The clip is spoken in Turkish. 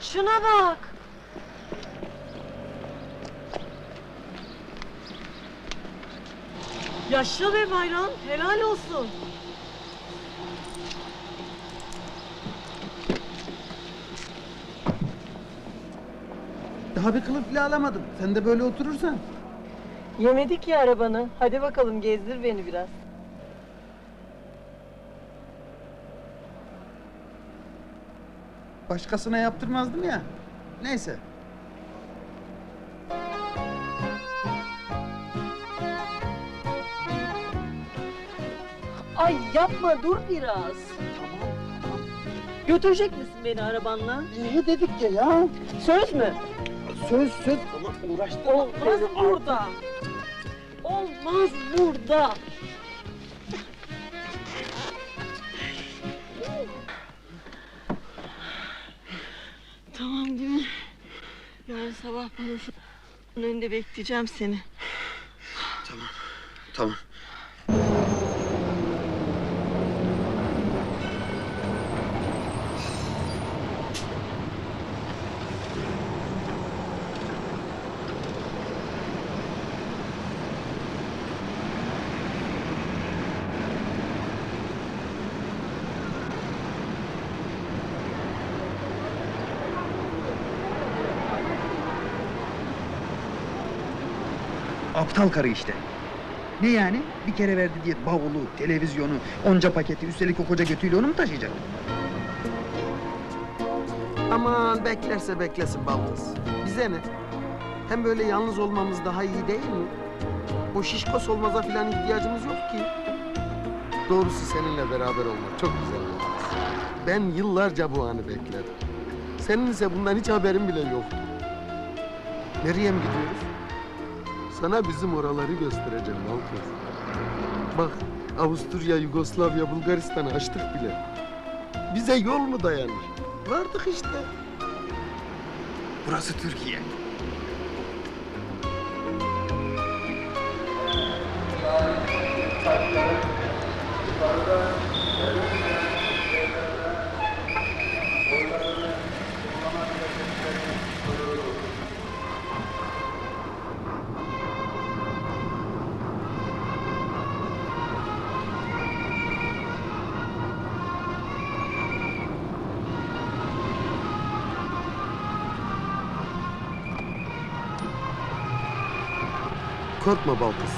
Şuna bak. Yaşa be bayram, helal olsun. Daha bir kılıf bile alamadım. Sen de böyle oturursan. Yemedik ya arabanı. Hadi bakalım gezdir beni biraz. Başkasına yaptırmazdım ya. Neyse. Ay yapma dur biraz. Tamam tamam. Götürecek misin beni arabanla? İyi dedik ya ya. Söz mü? Söz söz ama uğraştırma. Olmaz burada. Olmaz burada. Tamam değil mi? Yarın sabah şu önünde bekleyeceğim seni. Tamam. Aptal karı işte. Ne yani? Bir kere verdi diye bavulu, televizyonu, onca paketi, üstelik o koca götüyle onu mu taşıyacak? Aman beklerse beklesin baldız. Bize ne? Hem böyle yalnız olmamız daha iyi değil mi? O şişko solmaza falan ihtiyacımız yok ki. Doğrusu seninle beraber olmak çok güzel Baldız. Ben yıllarca bu anı bekledim. Senin ise bundan hiç haberin bile yoktu. Nereye mi gidiyoruz? Sana bizim oraları göstereceğim Balkız. Bak Avusturya, Yugoslavya, Bulgaristan'ı açtık bile. Bize yol mu dayanır? Vardık işte. Burası Türkiye. Korkma Balkız.